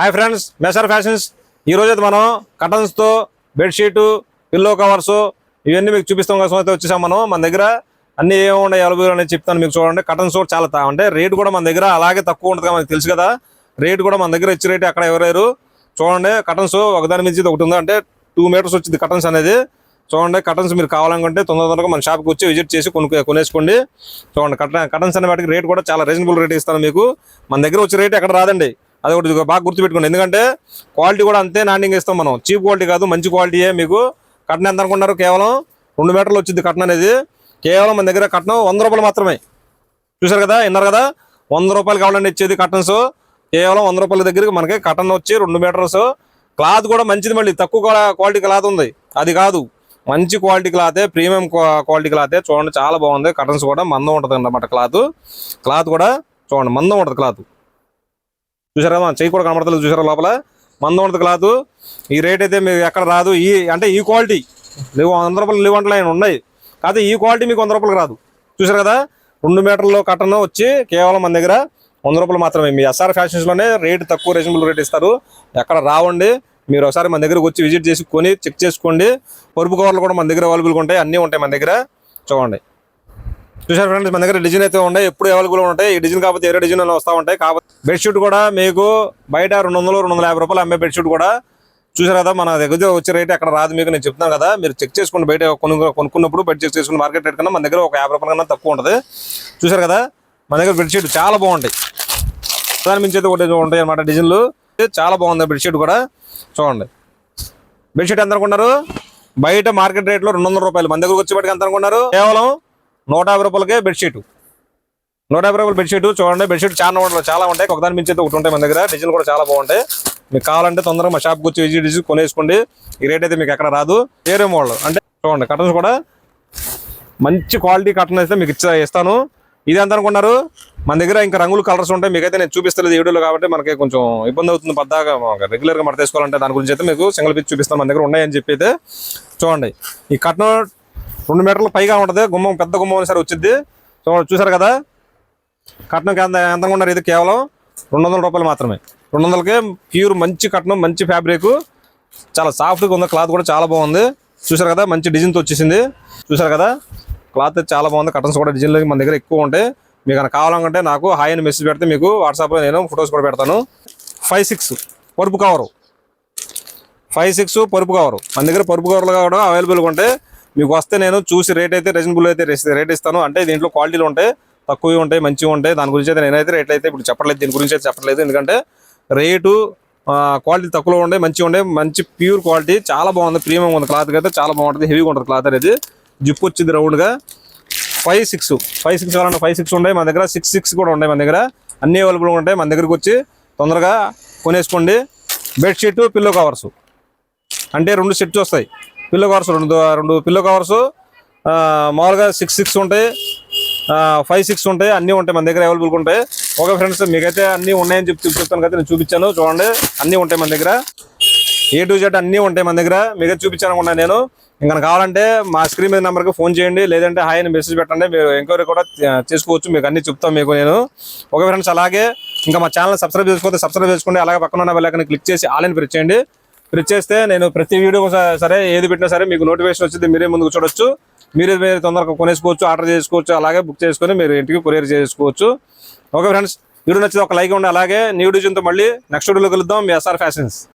Hi friends మెసర్ fashions ఈ అయితే మనం కటన్స్తో బెడ్షీటు పిల్లో కవర్స్ ఇవన్నీ మీకు చూపిస్తాం కోసం అయితే వచ్చేసాం మనం. మన దగ్గర అన్ని ఏమున్నాయి అవైలబుల్ అనేది చెప్తాను మీకు చూడండి. కటన్స్ కూడా చాలా అంటే రేట్ కూడా మన దగ్గర అలాగే తక్కువ ఉంటుంది మనకు తెలుసు కదా. రేట్ కూడా మన దగ్గర ఇచ్చే రేట్ అక్కడ ఎవరేరు చూడండి కటన్స్ ఒకదాని మించి ఒకటి ఉంది. అంటే టూ మీటర్స్ వచ్చింది కటన్స్ అనేది. చూడండి కటన్స్ మీరు కావాలనుకుంటే తొందర తొందరగా మన షాప్కి వచ్చి విజిట్ చేసి కొను కొనేసుకోండి. చూడండి కట కటన్స్ అనే వాటికి రేట్ కూడా చాలా రీజనబుల్ రేట్ ఇస్తాను మీకు. మన దగ్గర వచ్చే రేట్ ఎక్కడ రాదండి. అది ఒకటి బాగా గుర్తుపెట్టుకోండి. ఎందుకంటే క్వాలిటీ కూడా అంతే నాణ్యంగా ఇస్తాం మనం. చీప్ క్వాలిటీ కాదు మంచి క్వాలిటీయే మీకు కట్నం ఎంత అనుకున్నారు కేవలం రెండు మీటర్లు వచ్చింది కట్నం అనేది. కేవలం మన దగ్గర కట్నం వంద రూపాయలు మాత్రమే. చూసారు కదా? విన్నారు కదా? వంద రూపాయలు కావాలండి ఇచ్చేది కటన్స్ కేవలం వంద రూపాయల దగ్గరికి మనకి కటన్ వచ్చి రెండు మీటర్స్. క్లాత్ కూడా మంచిది మళ్ళీ. తక్కువ క్వాలిటీ క్లాత్ ఉంది. అది కాదు. మంచి క్వాలిటీ క్లాతే ప్రీమియం క్వాలిటీ క్లాతే చూడండి చాలా బాగుంది. కటన్స్ కూడా మందం ఉంటుంది అన్నమాట క్లాత్. క్లాత్ కూడా చూడండి మందం ఉంటుంది క్లాత్. చూసారా? మన చెయ్యి కూడా కనబడతలేదు చూసారా లోపల? మందం ఉంటుంది క్లాత్ ఈ రేట్ అయితే మీకు ఎక్కడ రాదు. ఈ అంటే ఈ క్వాలిటీ లేవు వంద రూపాయలు లేవు అంటే ఉన్నాయి. కాకపోతే ఈ క్వాలిటీ మీకు వంద రూపాయలు రాదు. చూసారు కదా? రెండు మీటర్లు కట్టను వచ్చి కేవలం మన దగ్గర వంద రూపాయలు మాత్రమే. మీ ఎస్ఆర్ ఫ్యాషన్స్లోనే రేటు తక్కువ రీజనబుల్ రేట్ ఇస్తారు. ఎక్కడ రావండి. మీరు ఒకసారి మన దగ్గరకు వచ్చి విజిట్ చేసి కొని చెక్ చేసుకోండి. పరుపు కవర్లు కూడా మన దగ్గర అవైలబుల్గా ఉంటాయి. అన్నీ ఉంటాయి మన దగ్గర. చూడండి. చూసారు ఫ్రెండ్స్ మన దగ్గర డిజైన్ అయితే ఉన్నాయి. ఎప్పుడు అవైలబుల్ ఉంటాయి. ఈ డిజైన్ కాకపోతే వేరే డిజైన్ వస్తూ ఉంటాయి. కాబట్టి బెడ్షీట్ కూడా మీకు బయట రెండు వందలు రెండు వందల యాభై రూపాయలు అమ్మే బెడ్షీట్ కూడా చూసారు కదా మన దగ్గర వచ్చే రేట్ అక్కడ రాదు మీకు నేను చెప్తున్నాను కదా. మీరు చెక్ చేసుకోండి బయట కొనుక్కున్నప్పుడు బయట చెక్ చేసుకుని మార్కెట్ రేట్ కన్నా మన దగ్గర ఒక యాభై రూపాయల కన్నా తక్కువ ఉంటుంది. చూసారు కదా? మన దగ్గర బెడ్షీట్ చాలా బాగుంటాయి. దాని మించి అయితే ఒకటి ఉంటాయి అనమాట డిజైన్లు. చాలా బాగుంది బెడ్షీట్ కూడా. చూడండి. బెడ్షీట్ ఎంత అనుకున్నారు? బయట మార్కెట్ రేట్లో రెండు వందల రూపాయలు. మన దగ్గరకు వచ్చేప్పటికి ఎంత అనుకున్నారు? కేవలం నూట యాభై రూపాయలకే బెడ్షీట్ నూట యాభై రూపాయలు బెడ్షీట్ చూడండి. బెడ్షీట్ చాలా ఉంటాయి చాలా ఉంటాయి. ఒకదాని మించి అయితే ఒకటి ఉంటాయి మన దగ్గర. డిజైన్ కూడా చాలా బాగుంటాయి. మీకు కావాలంటే తొందరగా మా షాప్కి వచ్చి విజిట్ చేసి కొనేసుకోండి. ఈ రేట్ అయితే మీకు ఎక్కడ రాదు. వేరే మోడల్ అంటే చూడండి కటన్స్ కూడా మంచి క్వాలిటీ కటన్ అయితే మీకు ఇచ్చా ఇస్తాను. ఇది ఎంత అనుకున్నారు? మన దగ్గర ఇంకా రంగులు కలర్స్ ఉంటాయి. మీకైతే నేను చూపిస్తలేదు వీడియోలో కాబట్టి మనకి కొంచెం ఇబ్బంది అవుతుంది. పద్దాగా రెగ్యులర్గా గా తీసుకోవాలంటే దాని గురించి అయితే మీకు సింగిల్ పిచ్ చూపిస్తాను. మన దగ్గర ఉన్నాయని చెప్పి అయితే చూడండి. ఈ కట్నం రెండు మీటర్లు పైగా ఉంటుంది. గుమ్మం పెద్ద గుమ్మం అని సరే వచ్చింది సో చూసారు కదా? కట్నం ఎంత ఎంత ఉన్నారు? ఇది కేవలం రెండు వందల రూపాయలు మాత్రమే. రెండు వందలకే ప్యూర్ మంచి కట్నం మంచి ఫ్యాబ్రిక్ చాలా సాఫ్ట్గా ఉంది. క్లాత్ కూడా చాలా బాగుంది. చూసారు కదా? మంచి డిజైన్తో వచ్చేసింది. చూసారు కదా? క్లాత్ చాలా బాగుంది. కటన్స్ కూడా డిజైన్లు మన దగ్గర ఎక్కువ ఉంటాయి. మీకు కనుక కావాలనుకుంటే నాకు హాయ్ అని మెసేజ్ పెడితే మీకు వాట్సాప్లో నేను ఫొటోస్ కూడా పెడతాను. ఫైవ్ సిక్స్ పరుపు కవరు ఫైవ్ సిక్స్ పరుపు కవరు మన దగ్గర పరుపు కవర్లు కూడా అవైలబుల్గా ఉంటాయి. మీకు వస్తే నేను చూసి రేట్ అయితే రీజనబుల్ అయితే రేట్ ఇస్తాను. అంటే దీంట్లో క్వాలిటీలు ఉంటాయి తక్కువ ఉంటాయి మంచిగా ఉంటాయి. దాని గురించి అయితే నేనైతే రేట్ అయితే ఇప్పుడు చెప్పట్లేదు. దీని గురించి అయితే చెప్పట్లేదు. ఎందుకంటే రేటు క్వాలిటీ తక్కువలో ఉండే మంచిగా ఉండే మంచి ప్యూర్ క్వాలిటీ చాలా బాగుంది. ప్రీమియం ఉంది క్లాత్ అయితే చాలా బాగుంటుంది. హెవీగా ఉంటుంది క్లాత్ అనేది. జిప్ వచ్చింది రౌండ్గా ఫైవ్ సిక్స్ ఫైవ్ సిక్స్ కావాలంటే ఫైవ్ సిక్స్ ఉన్నాయి మన దగ్గర సిక్స్ సిక్స్ కూడా ఉన్నాయి మన దగ్గర. అన్ని అవైలబుల్గా ఉంటాయి. మన దగ్గరికి వచ్చి తొందరగా కొనేసుకోండి. బెడ్షీట్ పిల్లో కవర్స్ అంటే రెండు సెట్స్ వస్తాయి. పిల్లో కవర్స్ రెండు రెండు పిల్లో కవర్స్ మామూలుగా సిక్స్ సిక్స్ ఉంటాయి. ఫైవ్ సిక్స్ ఉంటాయి. అన్నీ ఉంటాయి మన దగ్గర అవైలబుల్గా ఉంటాయి. ఓకే ఫ్రెండ్స్ మీకైతే అన్నీ ఉన్నాయని చెప్పి చెప్తాను కదా నేను చూపించాను. చూడండి. అన్నీ ఉంటాయి మన దగ్గర. ఏ టు జెడ్ అన్నీ ఉంటాయి మన దగ్గర. మీకు చూపించాను అనుకున్నా నేను. ఇంకా కావాలంటే మా స్క్రీన్ మీద నెంబర్కి ఫోన్ చేయండి. లేదంటే హాయ్ అని మెసేజ్ పెట్టండి. మీరు ఎంక్వైరీ కూడా చేసుకోవచ్చు. మీకు అన్ని చెప్తాం మీకు నేను. ఓకే ఫ్రెండ్స్ అలాగే ఇంకా మా ఛానల్ సబ్స్క్రైబ్ చేసుకోతే సబ్స్క్రైబ్ చేసుకోండి. అలాగే పక్కన ఉన్న బెల్లైకన్ క్లిక్ చేసి ఆన్లైన్ ప్రెస్ చేయండి. ప్రెస్ చేస్తే నేను ప్రతి వీడియో సరే ఏది పెట్టినా సరే మీకు నోటిఫికేషన్ వచ్చింది మీరే ముందుకు చూడొచ్చు. మీరే మీరు తొందరగా కొనేసుకోవచ్చు ఆర్డర్ చేసుకోవచ్చు అలాగే బుక్ చేసుకొని మీరు ఇంటికి కొరియర్ చేసుకోవచ్చు. ఓకే ఫ్రెండ్స్ వీడియో నచ్చితే ఒక లైక్ ఉండి అలాగే న్యూ డిజన్తో మళ్ళీ నెక్స్ట్ వీడియోలో కలుద్దాం. మీ ఎస్ఆర్ ఫ్యాషన్స్